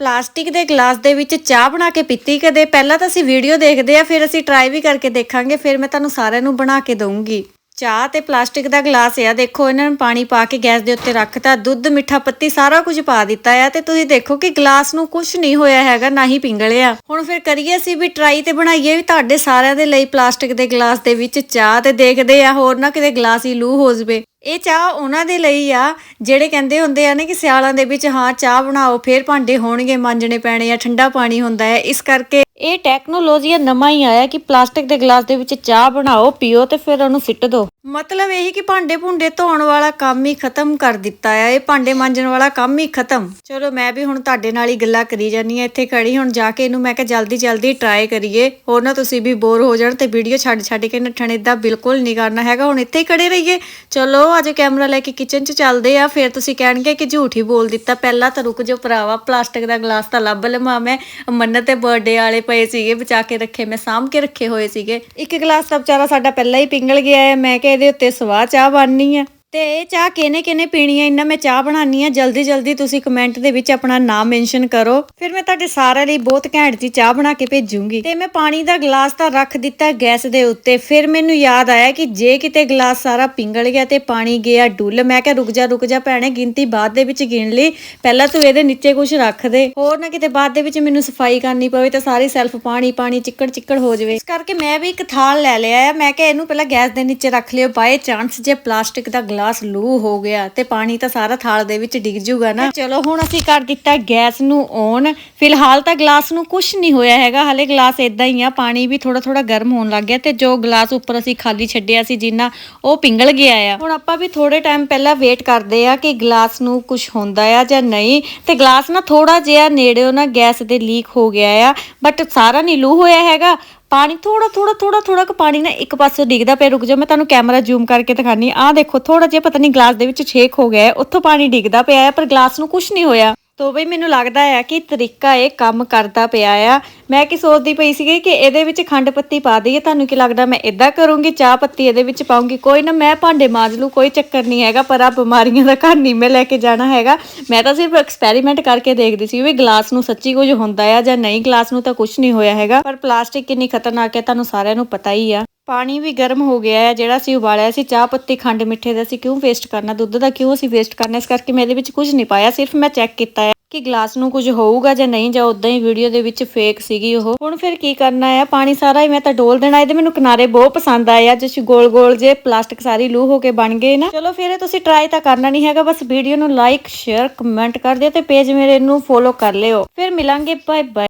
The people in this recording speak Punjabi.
ਪਲਾਸਟਿਕ ਦੇ ਗਲਾਸ ਦੇ ਵਿੱਚ ਚਾਹ ਬਣਾ ਕੇ ਪੀਤੀ ਕਦੇ? ਪਹਿਲਾਂ ਤਾਂ ਅਸੀਂ ਵੀਡੀਓ ਦੇਖਦੇ ਆ, ਫਿਰ ਅਸੀਂ ਟਰਾਈ ਵੀ ਕਰਕੇ ਦੇਖਾਂਗੇ, ਫਿਰ ਮੈਂ ਤੁਹਾਨੂੰ ਸਾਰਿਆਂ ਨੂੰ ਬਣਾ ਕੇ ਦਊਂਗੀ। ਚਾਹ ਤੇ ਪਲਾਸਟਿਕ ਦਾ ਗਲਾਸ ਆ, ਦੇਖੋ ਇਹਨਾਂ ਨੇ ਪਾਣੀ ਪਾ ਕੇ ਗੈਸ ਦੇ ਉੱਤੇ ਰੱਖਤਾ, ਦੁੱਧ, ਮਿੱਠਾ ਪੱਤੀ ਸਾਰਾ ਕੁਝ ਪਾ ਦਿੱਤਾ ਆ ਤੇ ਤੁਸੀਂ ਦੇਖੋ ਕਿ ਗਲਾਸ ਨੂੰ ਕੁਝ ਨਹੀਂ ਹੋਇਆ ਹੈਗਾ, ਨਾ ਹੀ ਪਿੰਗਲਿਆ। ਹੁਣ ਫਿਰ ਕਰੀਏ ਅਸੀਂ ਵੀ ਟਰਾਈ ਤੇ ਬਣਾਈਏ ਵੀ ਤੁਹਾਡੇ ਸਾਰਿਆਂ ਦੇ ਲਈ ਪਲਾਸਟਿਕ ਦੇ ਗਲਾਸ ਦੇ ਵਿੱਚ ਚਾਹ ਤੇ ਦੇਖਦੇ ਆ, ਹੋਰ ਨਾ ਕਿਤੇ ਗਲਾਸ ਹੀ ਲੂ ਹੋ ਜਵੇ। ਇਹ ਚਾਹ ਉਹਨਾਂ ਦੇ ਲਈ ਆ, ਜਿਹੜੇ ਕਹਿੰਦੇ ਹੁੰਦੇ ਆ ਨਾ ਕਿ ਸਿਆਲਾਂ ਦੇ ਵਿੱਚ ਹਾਂ, ਚਾਹ ਬਣਾਓ, ਫੇਰ ਭਾਂਡੇ ਹੋਣਗੇ, ਮਾਂਜਣੇ ਪੈਣੇ ਆ, ਠੰਡਾ ਪਾਣੀ ਹੁੰਦਾ ਹੈ। ਇਸ ਕਰਕੇ ਇਹ ਟੈਕਨੋਲੋਜੀ ਨਵਾਂ ਹੀ ਆਇਆ ਕਿ ਪਲਾਸਟਿਕ ਦੇ ਗਲਾਸ ਦੇ ਵਿੱਚ ਚਾਹ ਬਣਾਓ, ਪੀਓ ਤੇ ਫਿਰ ਉਹਨੂੰ ਸਿੱਟ ਦਿਓ। ਮਤਲਬ ਇਹੀ ਕਿ ਭਾਂਡੇ ਭੁੰਡੇ ਧੋਣ ਵਾਲਾ ਕੰਮ ਹੀ ਖਤਮ ਕਰ ਦਿੱਤਾ ਆ, ਇਹ ਭਾਂਡੇ ਮਾਂਜਣ ਵਾਲਾ ਕੰਮ ਹੀ ਖਤਮ। ਚਲੋ ਮੈਂ ਵੀ ਹੁਣ ਤੁਹਾਡੇ ਨਾਲ ਹੀ ਗੱਲਾਂ ਕਰੀ ਜਾਨੀ ਆ ਇੱਥੇ ਖੜੀ ਹੁਣ ਜਾ ਕੇ ਇਹਨੂੰ ਮੈਂ ਕਿਹਾ ਜਲਦੀ ਜਲਦੀ ਟਰਾਈ ਕਰੀਏ। ਹੋਰ ਨਾ ਤੁਸੀਂ ਵੀ ਬੋਰ ਹੋ ਜਾਣ ਤੇ ਵੀਡੀਓ ਛੱਡ ਛੱਡ ਕੇ ਨੱਠਣ, ਏਦਾਂ ਬਿਲਕੁਲ ਨਹੀਂ ਕਰਨਾ ਹੈਗਾ, ਹੁਣ ਇੱਥੇ ਹੀ ਖੜੇ ਰਹੀਏ। ਚਲੋ ਅੱਜ ਕੈਮਰਾ ਲੈ ਕੇ ਕਿਚਨ 'ਚ ਚੱਲਦੇ ਆ ਫਿਰ ਤੁਸੀਂ ਕਹਿਣਗੇ ਕਿ ਝੂਠ ਹੀ ਬੋਲ ਦਿੱਤਾ, ਪਹਿਲਾਂ ਤਾਂ ਰੁਕ ਜਾਓ ਭਰਾਵਾ ਪਲਾਸਟਿਕ ਦਾ ਗਲਾਸ ਤਾਂ ਲੱਭ ਲਵਾਂ ਮੈਂ ਮੰਨਤ ਤੇ ਬਰਥਡੇ ਵਾਲੇ ਪਏ ਸੀਗੇ, ਬਚਾ ਕੇ ਰੱਖੇ, ਮੈਂ ਸਾਂਭ ਕੇ ਰੱਖੇ ਹੋਏ ਸੀਗੇ। ਇੱਕ ਗਲਾਸ ਤਾਂ ਵਿਚਾਰਾ ਸਾਡਾ ਪਹਿਲਾਂ ਹੀ ਪਿੰਗਲ ਗਿਆ ਹੈ ਮੈਂ ਕਿਹਾ ਇਹਦੇ ਉੱਤੇ ਸਵਾਹ ਚਾਹ ਬਣਨੀ ਆ। ਤੇ ਇਹ ਚਾਹ ਕਿਹਨੇ ਕਿਹਨੇ ਪੀਣੀ ਹੈ? ਇੰਨਾ ਮੈਂ ਚਾਹ ਬਣਾਉਣੀ ਆ ਜਲਦੀ ਜਲਦੀ ਤੁਸੀਂ ਕਮੈਂਟ ਦੇ ਵਿੱਚ ਆਪਣਾ ਨਾਮ ਮੈਂਸ਼ਨ ਕਰੋ। ਫਿਰ ਮੈਂ ਤੁਹਾਡੇ ਸਾਰਿਆਂ ਲਈ ਬਹੁਤ ਘੈਂਟ ਜੀ ਚਾਹ ਬਣਾ ਕੇ ਭੇਜੂੰਗੀ। ਤੇ ਮੈਂ ਪਾਣੀ ਦਾ ਗਲਾਸ ਤਾਂ ਰੱਖ ਦਿੱਤਾ ਗੈਸ ਦੇ ਉੱਤੇ। ਫਿਰ ਮੈਨੂੰ ਯਾਦ ਆਇਆ ਕਿ ਜੇ ਕਿਤੇ ਗਲਾਸ ਸਾਰਾ ਪਿੰਗਲ ਗਿਆ ਤੇ ਪਾਣੀ ਗਿਆ ਡੁੱਲ, ਮੈਂ ਕਿਹਾ ਰੁਕ ਜਾ ਰੁਕ ਜਾ ਭੈਣੇ, ਗਿਣਤੀ ਬਾਅਦ ਦੇ ਵਿੱਚ ਗਿਣ ਲਈ। ਪਹਿਲਾਂ ਤੂੰ ਇਹਦੇ ਨੀਚੇ ਕੁਝ ਰੱਖ ਦੇ। ਹੋਰ ਨਾ ਕਿਤੇ ਬਾਅਦ ਦੇ ਵਿੱਚ ਮੈਨੂੰ ਸਫ਼ਾਈ ਕਰਨੀ ਪਵੇ ਤੇ ਸਾਰੀ ਸੈਲਫ ਪਾਣੀ ਪਾਣੀ ਚਿੱਕੜ ਚਿੱਕੜ ਹੋ ਜਾਵੇ। ਇਸ ਕਰਕੇ ਮੈਂ ਵੀ ਇੱਕ ਥਾਲ ਲੈ ਲਿਆ ਹੈ ਮੈਂ ਕਿਹਾ ਇਹਨੂੰ ਪਹਿਲਾਂ ਗੈਸ ਦੇ ਨੀਚੇ ਰੱਖ ਲਿਓ। ਬਾਏ ਚਾਂਸ ਜੇ ਪਲਾਸਟਿਕ ਦਾ ਗਲਾਸ ਲੂ ਹੋ ਗਿਆ ਤੇ ਪਾਣੀ ਤਾਂ ਸਾਰਾ ਥਾਲ ਦੇ ਵਿੱਚ ਡਿੱਗ ਜੂਗਾ ਨਾ। ਚਲੋ, ਹੁਣ ਅਸੀਂ ਕਰ ਦਿੱਤਾ ਗੈਸ ਨੂੰ ਔਨ। ਫਿਲਹਾਲ ਤਾਂ ਗਲਾਸ ਨੂੰ ਕੁਝ ਨਹੀਂ ਹੋਇਆ ਹੈਗਾ। ਹਲੇ ਗਲਾਸ ਇਦਾਂ ਹੀ ਆ। ਪਾਣੀ ਵੀ ਥੋੜਾ ਥੋੜਾ ਗਰਮ ਹੋਣ ਲੱਗ ਗਿਆ ਤੇ ਜੋ ਗਲਾਸ ਉੱਪਰ ਅਸੀਂ ਖਾਲੀ ਛੱਡਿਆ ਸੀ ਜਿੰਨਾ, ਉਹ ਪਿੰਗਲ ਗਿਆ ਆ। ਹੁਣ ਆਪਾਂ ਵੀ ਥੋੜੇ ਟਾਈਮ ਪਹਿਲਾਂ ਵੇਟ ਕਰਦੇ ਆ ਕਿ ਗਲਾਸ ਨੂੰ ਕੁਝ ਹੁੰਦਾ ਆ ਜਾਂ ਨਹੀਂ। ਤੇ ਗਲਾਸ ਨਾ ਥੋੜਾ ਜਿਹਾ ਨੇੜਿਓ ਨਾ ਗੈਸ ਦੇ ਲੀਕ ਹੋ ਗਿਆ ਆ। ਬਟ ਸਾਰਾ ਨਹੀਂ ਲੂ ਹੋਇਆ ਹੈਗਾ। ਪਾਣੀ ਥੋੜਾ ਥੋੜਾ ਥੋੜਾ ਥੋੜਾ ਕੁ ਪਾਣੀ ਨਾ ਇੱਕ ਪਾਸੇ ਡਿੱਗਦਾ ਪਿਆ। ਰੁਕ ਜਾ, ਮੈਂ ਤੁਹਾਨੂੰ ਕੈਮਰਾ ਜ਼ੂਮ ਕਰਕੇ ਦਿਖਾਣੀ ਆਹ ਦੇਖੋ ਥੋੜਾ ਜਿਹਾ ਪਤਾ ਨਹੀਂ ਗਲਾਸ ਦੇ ਵਿੱਚ ਛੇਕ ਹੋ ਗਿਆ ਉੱਥੋਂ ਪਾਣੀ ਡਿੱਗਦਾ ਪਿਆ ਹੈ, ਪਰ ਗਲਾਸ ਨੂੰ ਕੁਝ ਨਹੀਂ ਹੋਇਆ। ਤੋ ਬਈ ਮੈਨੂੰ ਲੱਗਦਾ ਆ ਕਿ ਤਰੀਕਾ ਇਹ ਕੰਮ ਕਰਦਾ ਪਿਆ ਆ। ਮੈਂ ਕੀ ਸੋਚਦੀ ਪਈ ਸੀਗੀ ਕਿ ਇਹਦੇ ਵਿੱਚ ਖੰਡ ਪੱਤੀ ਪਾ ਦਈਏ, ਤੁਹਾਨੂੰ ਕੀ ਲੱਗਦਾ ਮੈਂ ਇਦਾਂ ਕਰੂੰਗੀ, ਚਾਹ ਪੱਤੀ ਇਹਦੇ ਵਿੱਚ ਪਾਉਂਗੀ? ਕੋਈ ਨਾ, ਮੈਂ ਭਾਂਡੇ ਮਾਂਜ ਲੂ ਕੋਈ ਚੱਕਰ ਨਹੀਂ ਹੈਗਾ, ਪਰ ਆ ਬਿਮਾਰੀਆਂ ਦਾ ਘਰ ਨਹੀਂ ਮੈਂ ਲੈ ਕੇ ਜਾਣਾ ਹੈਗਾ। ਮੈਂ ਤਾਂ ਸਿਰਫ ਐਕਸਪੈਰੀਮੈਂਟ ਕਰਕੇ ਦੇਖਦੀ ਸੀ ਵੀ ਗਲਾਸ ਨੂੰ ਸੱਚੀ ਕੁਝ ਹੁੰਦਾ ਆ ਜਾਂ ਨਹੀਂ, ਗਲਾਸ ਨੂੰ ਤਾਂ ਕੁਝ ਨਹੀਂ ਹੋਇਆ ਹੈਗਾ। ਪਰ ਪਲਾਸਟਿਕ ਕਿੰਨੀ ਖਤਰਨਾਕ ਹੈ, ਤੁਹਾਨੂੰ ਸਾਰਿਆਂ ਨੂੰ ਪਤਾ ਹੀ ਆ। ਪਾਣੀ ਵੀ ਗਰਮ ਹੋ ਗਿਆ ਹੈ, ਜਿਹੜਾ ਅਸੀਂ ਉਬਾਲਿਆ ਸੀ, ਚਾਹ ਪੱਤੀ ਖੰਡ ਮਿੱਠੇ ਦਾ ਅਸੀਂ ਕਿਉਂ ਵੇਸਟ ਕਰਨਾ, ਦੁੱਧ ਦਾ ਕਿਉਂ ਅਸੀਂ ਵੇਸਟ ਕਰਨਾ, ਇਸ ਕਰਕੇ ਮੈਂ ਇਹਦੇ ਵਿੱਚ ਕੁਝ ਨਹੀਂ ਪਾਇਆ, ਸਿਰਫ ਮੈਂ ਚੈੱਕ ਕੀਤਾ ਹੈ ਕਿ ਗਲਾਸ ਨੂੰ ਕੁਝ ਹੋਊਗਾ ਜਾਂ ਨਹੀਂ, ਜਾਂ ਉਦਾਂ ਹੀ ਵੀਡੀਓ ਦੇ ਵਿੱਚ ਫੇਕ ਸੀਗੀ ਉਹ। ਹੁਣ ਫਿਰ ਕੀ ਕਰਨਾ ਹੈ, ਪਾਣੀ ਸਾਰਾ ਹੀ ਮੈਂ ਤਾਂ ਡੋਲ ਦੇਣਾ, ਇਹਦੇ ਮੈਨੂੰ ਕਿਨਾਰੇ ਬਹੁਤ ਪਸੰਦ ਆਏ ਆ ਜਿਸ ਗੋਲ ਗੋਲ ਜੇ ਪਲਾਸਟਿਕ ਸਾਰੀ ਲੂ ਹੋ ਕੇ ਬਣ ਗਏ ਨਾ। ਚਲੋ ਫਿਰ ਤੁਸੀਂ ਟਰਾਈ ਤਾਂ ਕਰਨਾ ਨਹੀਂ ਹੈਗਾ, ਬਸ ਵੀਡੀਓ ਨੂੰ ਲਾਈਕ ਸ਼ੇਅਰ ਕਮੈਂਟ ਕਰ ਦਿਓ ਤੇ ਪੇਜ ਮੇਰੇ ਨੂੰ ਫੋਲੋ ਕਰ ਲਿਓ। ਫਿਰ ਮਿਲਾਂਗੇ ਬਾਏ ਬਾਏ